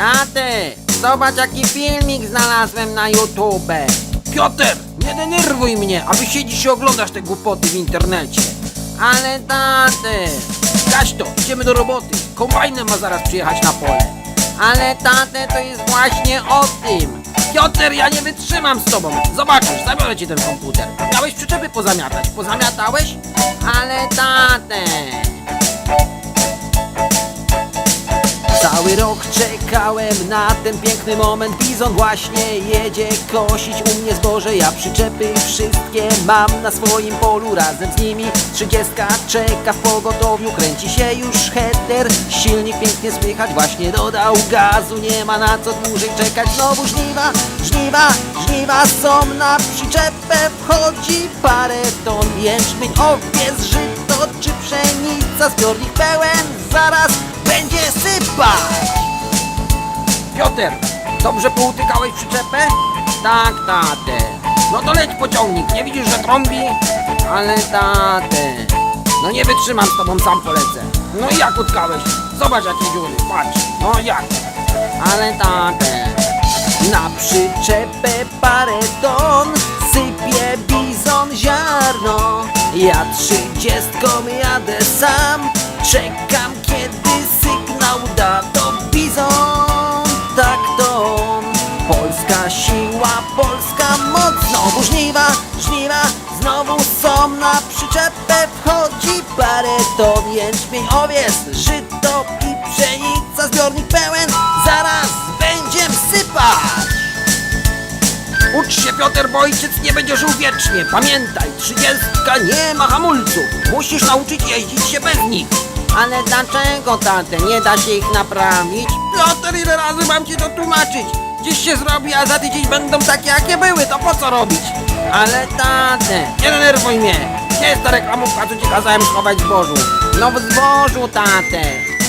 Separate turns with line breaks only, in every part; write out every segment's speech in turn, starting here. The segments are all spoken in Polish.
Taty, zobacz jaki filmik znalazłem na YouTube.
Piotr, nie denerwuj mnie, a wy siedzisz i oglądasz te głupoty w internecie.
Ale taty,
Gaś to, idziemy do roboty. Kombajnem ma zaraz przyjechać na pole.
ale taty to jest właśnie o tym.
Piotr, ja nie wytrzymam z tobą. Zobaczysz, zabiorę ci ten komputer. Miałeś przyczepy pozamiatać. Pozamiatałeś?
Ale tatę. Cały rok czekałem na ten piękny moment Bizon właśnie jedzie kosić u mnie zboże. Ja przyczepy wszystkie mam na swoim polu Razem z nimi trzydziestka czeka w pogotowiu. Kręci się już header, silnik pięknie słychać Właśnie dodał gazu, nie ma na co dłużej czekać. Znowu żniwa, żniwa, żniwa są na przyczepę. Wchodzi parę ton jęczmień, owiec, żyto czy pszenica. Zbiornik pełen, zaraz będzie sypać
Piotr, dobrze poutykałeś przyczepę?
Tak, tatę,
No to leć pociągnik, nie widzisz, że trąbi?
ale tatę
No nie wytrzymam z tobą, sam polecę. No i jak utkałeś? Zobacz jakie dziury, patrz. No jak?
Ale tatę Na przyczepę parę ton Sypie bizon ziarno Ja trzydziestką jadę sam Czekam kiedy sygnał da to bizon. Tak to on. Polska siła, polska moc. Znowu żniwa, żniwa Znowu są na przyczepę. Wchodzi parę ton Jęczmień, owiec, żyto i pszenica Zbiornik pełen, zaraz będziem sypać.
Ucz się Piotr, bo ojciec nie będzie żył wiecznie. Pamiętaj, trzydziestka nie ma hamulców. Musisz nauczyć jeździć się bez nich.
Ale dlaczego, tatę? Nie da się ich naprawić?
Piotr, ile razy mam ci to tłumaczyć? Dziś się zrobi, a za tydzień będą takie, jakie były, to po co robić?
Ale tatę
Nie denerwuj mnie. Gdzie jest ta reklamówka, co ci kazałem schować w zbożu?
No w zbożu, tatę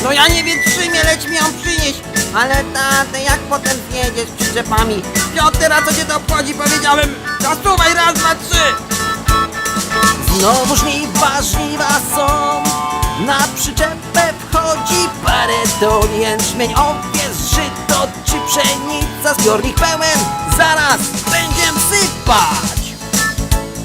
No ja nie wytrzymię, leć mi ją przynieść.
Ale tatę, jak potem zjedziesz z przyczepami?
Piotr, a co cię to obchodzi? Powiedziałem, zasuwaj raz, dwa, trzy.
Znowu żniwa, żniwa są Na przyczepę wchodzi parę ton Jęczmień, owiec, żyto czy pszenica Zbiornik pełen, zaraz będziem sypać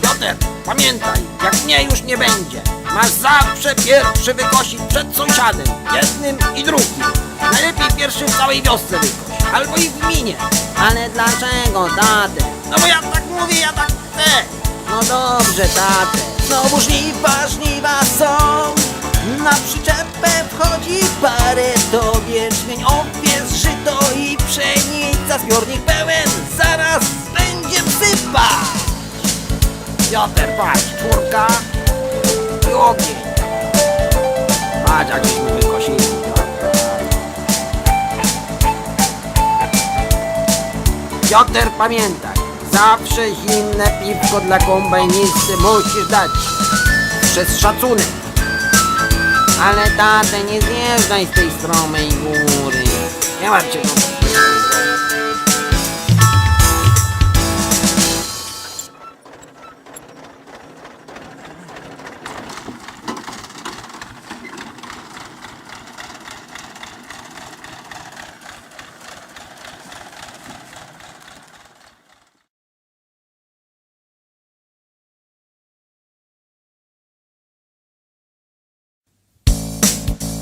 Piotr, pamiętaj, jak mnie już nie będzie, masz zawsze pierwszy wykosić przed sąsiadem, jednym i drugim. Najlepiej pierwszy w całej wiosce wykoś, albo i w gminie.
Ale dlaczego, tatę?
No bo ja tak mówię, ja tak chcę.
No dobrze, tatę Znowu żniwa, żniwa są Na przyczepę wchodzi parę ton Jęczmień, owiec, żyto i pszenica Zbiornik pełen, zaraz będziem sypać
Piotr, patrz, czwórka i ogień. Patrz, jak żeśmy wykosili.
Piotr, pamiętaj Zawsze zimne piwko dla kombajnisty musisz dać Przez szacunek Ale tatę, nie zjeżdżaj z tej stromej góry.
Nie martw się,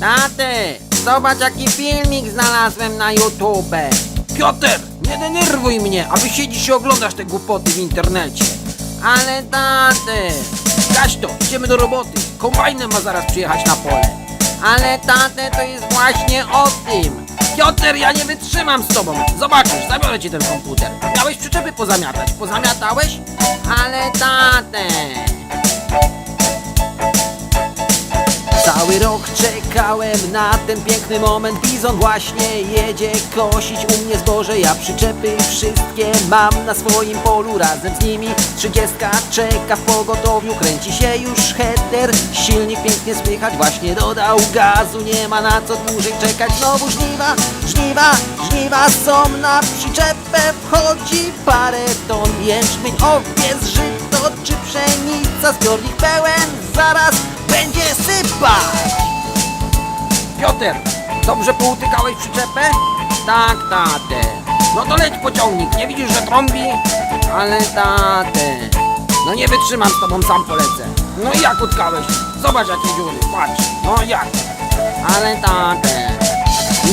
Taty, zobacz jaki filmik znalazłem na YouTube
Piotr, nie denerwuj mnie, a wy siedzisz i oglądasz te głupoty w internecie.
Ale taty,
Gaś to, idziemy do roboty. Kombajnem ma zaraz przyjechać na pole.
ale taty to jest właśnie o tym
Piotr, ja nie wytrzymam z tobą. Zobaczysz, zabiorę ci ten komputer. Miałeś przyczepy pozamiatać. Pozamiatałeś?
Ale tatę Cały rok czekałem na ten piękny moment Bizon właśnie jedzie kosić u mnie zboże. Ja przyczepy wszystkie mam na swoim polu Razem z nimi trzydziestka czeka w pogotowiu. Kręci się już header, silnik pięknie słychać Właśnie dodał gazu, nie ma na co dłużej czekać Znowu żniwa, żniwa, żniwa są na przyczepę. Wchodzi parę ton jęczmień, owiec, żyto czy pszenica. Zbiornik pełen, zaraz sypać
Piotr, Dobrze poutykałeś przyczepę? Tak, tatę. No to leć pociągnik, nie widzisz, że trąbi? Ale tatę. No nie wytrzymam z tobą, sam polecę. No i jak utkałeś? Zobacz jakie dziury, patrz. No jak?
Ale tatę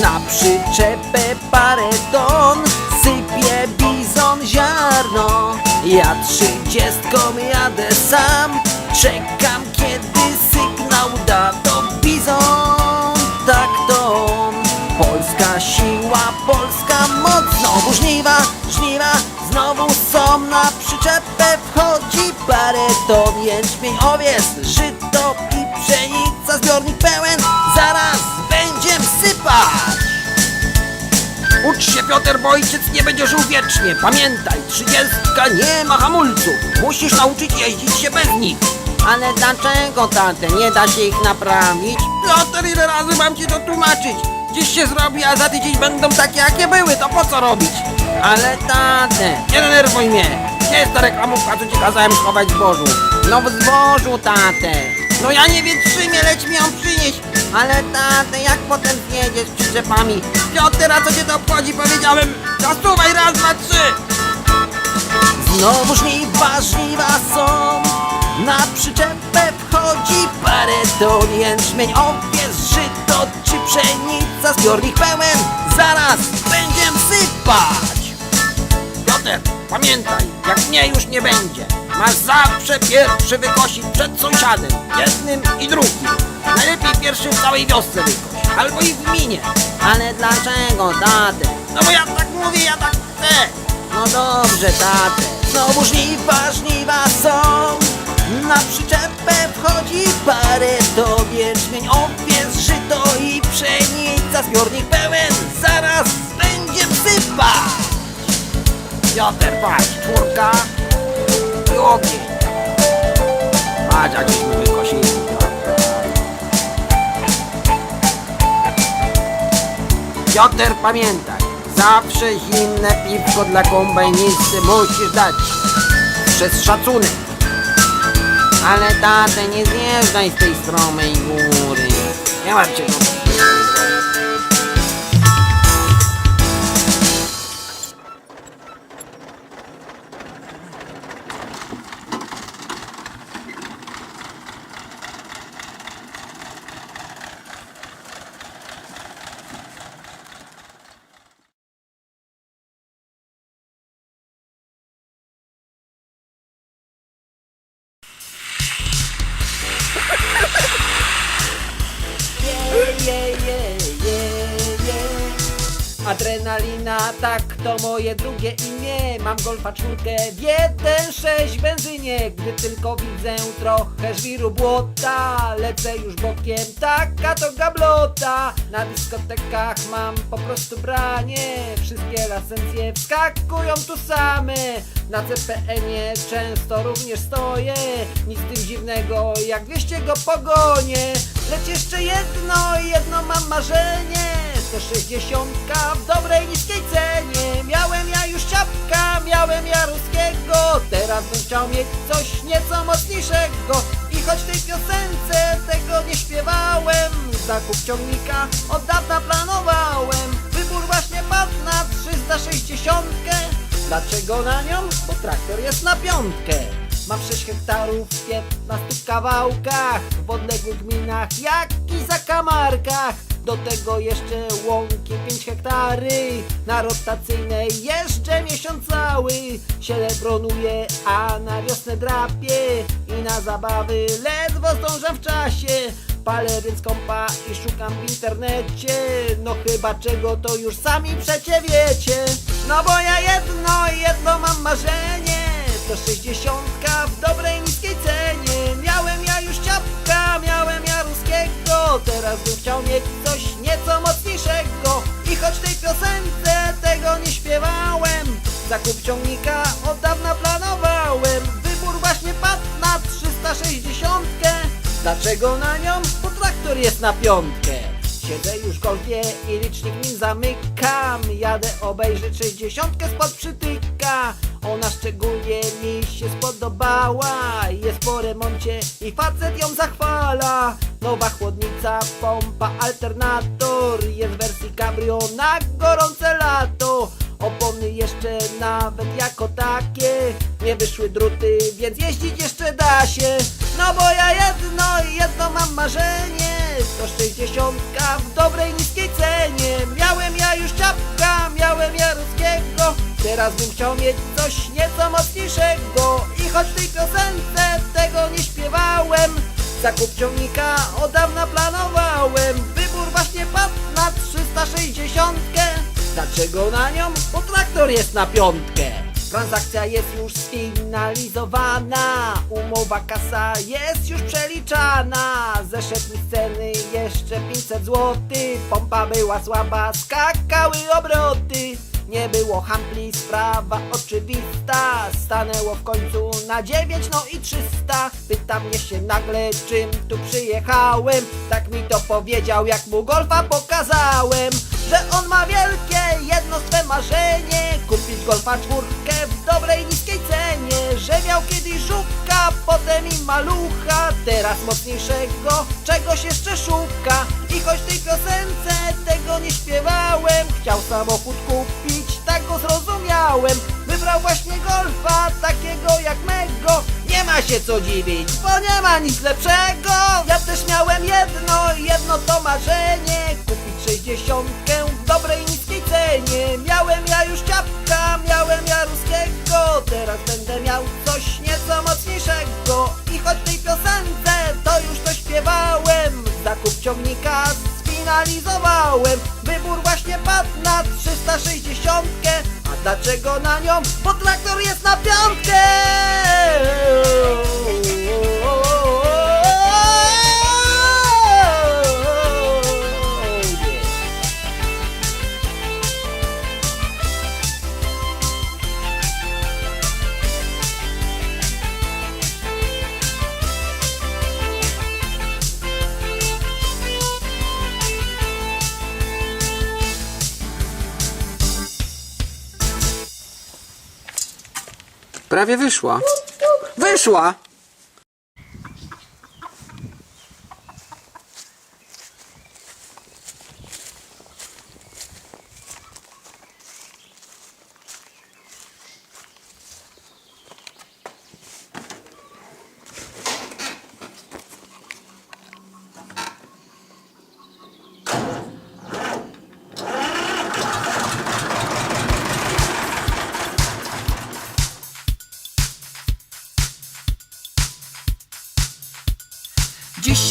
Na przyczepę parę ton Sypie bizon ziarno Ja trzydziestką jadę sam Czekam kiedy na przyczepę Wchodzi parę ton Jęczmień, owies, żyto i pszenica Zbiornik pełen Zaraz będziem sypać
Ucz się Piotr, bo ojciec nie będzie żył wiecznie. Pamiętaj, trzydziestka nie ma hamulców. Musisz nauczyć jeździć się bez nich.
Ale dlaczego, tatę? Nie da się ich naprawić?
Piotr, ile razy mam ci to tłumaczyć? Dziś się zrobi, a za tydzień będą takie, jakie były. To po co robić?
Ale tatę
Nie denerwuj mnie. Gdzie jest ta reklamówka, co ci kazałem schować w zbożu?
No w zbożu, tatę
No ja nie wytrzymię, leć mi ją przynieść.
Ale tatę, jak potem zjedziesz przyczepami?
Piotr, a co cię to obchodzi? Powiedziałem, zasuwaj raz, dwa, trzy.
Znowu żniwa, żniwa są Na przyczepę wchodzi parę ton Jęczmień, owies, żyto czy pszenica Zbiornik pełen, zaraz będziem sypać
Pamiętaj, jak mnie już nie będzie, masz zawsze pierwszy wykosić przed sąsiadem, jednym i drugim. Najlepiej pierwszy w całej wiosce wykoś, albo i w gminie.
Ale dlaczego, tatę?
No bo ja tak mówię, ja tak chcę.
No dobrze, tatę Znowu żniwa, żniwa są Na przyczepę wchodzi parę To jęczmień, owies, żyto i pszenica Zbiornik pełen, zaraz będziem sypać
Patrz, czwórka i ogień. Patrz, jak żeśmy wykosili. Piotr, pamiętaj, zawsze zimne piwko dla kombajnisty musisz dać. Przez szacunek.
Ale tatę, nie zjeżdżaj z tej stromej góry
Nie martw się,
tak to moje drugie imię. Mam golfa czwórkę w 1.6 benzynie. Gdy tylko widzę trochę żwiru błota Lecę już bokiem, taka to gablota. Na dyskotekach mam po prostu branie. Wszystkie licencje wskakują tu same. Na CPN-ie często również stoję. Nic tym dziwnego, jak wieście go pogonię. Lecz jeszcze jedno, jedno mam marzenie 160 w dobrej niskiej cenie. Miałem ja już ciapka, miałem ja ruskiego. Teraz bym chciał mieć coś nieco mocniejszego. I choć w tej piosence tego nie śpiewałem Zakup ciągnika od dawna planowałem. Wybór właśnie padł na 360 Dlaczego na nią? Bo traktor jest na piątkę. Mam 6 hektarów w 15 kawałkach W odległych gminach, jak i zakamarkach Do tego jeszcze łąki 5 hektary Na rotacyjnej jeszcze miesiąc cały. Się bronuje, a na wiosnę drapie I na zabawy ledwo zdążam w czasie. Palę więc kompa i szukam w internecie. No chyba czego to już sami przecie wiecie. No bo ja jedno, jedno mam marzenie. To 60 w dobrej niskiej cenie piosence tego nie śpiewałem. Zakup ciągnika od dawna planowałem. Wybór właśnie padł na 360 Dlaczego na nią? Bo traktor jest na piątkę. Siedzę już golfie i licznik nim zamykam. Jadę obejrzeć 60 spod przytyka szczególnie mi się spodobała. Jest po remoncie i facet ją zachwala. Nowa chłodnica, pompa, alternator. Jest w wersji cabrio na gorące lato. Opony jeszcze nawet jako takie. Nie wyszły druty, więc jeździć jeszcze da się. No bo ja jedno, jedno mam marzenie. To 60 w dobrej niskiej cenie. Miałem ja już czapka, miałem ja ruskiego Teraz bym chciał mieć coś nieco mocniejszego I choć w tej piosence tego nie śpiewałem Zakup ciągnika od dawna planowałem Wybór właśnie padł na 360 Dlaczego na nią? Bo traktor jest na piątkę? Transakcja jest już sfinalizowana Umowa kasa jest już przeliczana. Zeszedł mi ceny jeszcze 500 zł Pompa była słaba, skakały obroty nie było handli, sprawa oczywista. Stanęło w końcu na 9, no i 300 Pyta mnie się nagle, czym tu przyjechałem. Tak mi to powiedział, jak mu golfa pokazałem Że on ma wielkie, jedno swe marzenie. Kupić golfa czwórkę w dobrej, niskiej cenie Że miał kiedyś żółka, potem i malucha. Teraz mocniejszego, czegoś jeszcze szuka. I choć tej piosence tego nie śpiewałem Chciał samochód kupić, tak go zrozumiałem. Wybrał właśnie golfa, takiego jak mego. Nie ma się co dziwić, bo nie ma nic lepszego. Ja też miałem jedno, jedno to marzenie. Kupić sześćdziesiątkę w dobrej, niskiej cenie. Miałem ja już ciapka, miałem ja ruskiego. Teraz będę miał coś nieco mocniejszego. I choć tej piosence to już to śpiewałem Zakup ciągnika sfinalizowałem Wybór właśnie padł na 360 A dlaczego na nią? Bo traktor jest na piątkę
Prawie wyszła. Wyszła!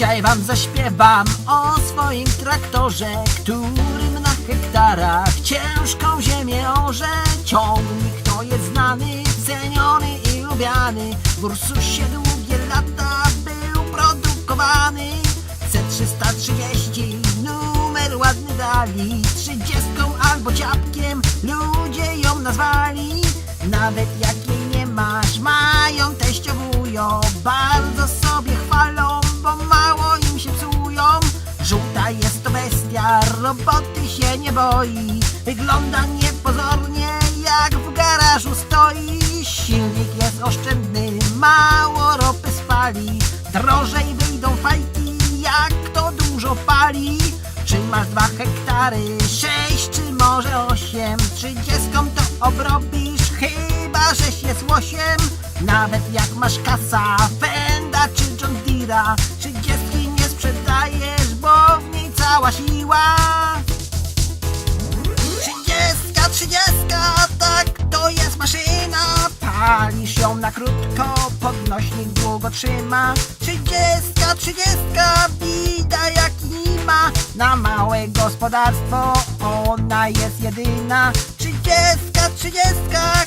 Dzisiaj wam zaśpiewam o swoim traktorze, którym na hektarach ciężką ziemię orze. Ciągnik to jest znany, ceniony i lubiany. W Ursusie długie lata był produkowany. C330 numer ładny dali, trzydziestką albo ciapkiem ludzie ją nazwali. Nawet jak jej nie masz, mają teściowują, bardzo sobie chwalą, bo mało im się psują. Żółta jest to bestia, roboty się nie boi, wygląda niepozornie jak w garażu stoi. Silnik jest oszczędny, mało ropy spali, drożej wyjdą fajki, jak to dużo pali. Czy masz dwa hektary, sześć czy może osiem? Trzydziestką to obrobisz, chyba żeś jest łosiem. Nawet jak masz kasa, Fenda czy Deere'a, trzydziestki nie sprzedajesz, bo w niej cała siła. Trzydziestka, trzydziestka, tak, to jest maszyna. Palisz ją na krótko, podnośnik długo trzyma. Trzydziestka, trzydziestka, bida jak nie ma Na małe gospodarstwo ona jest jedyna. Trzydziestka, trzydziestka,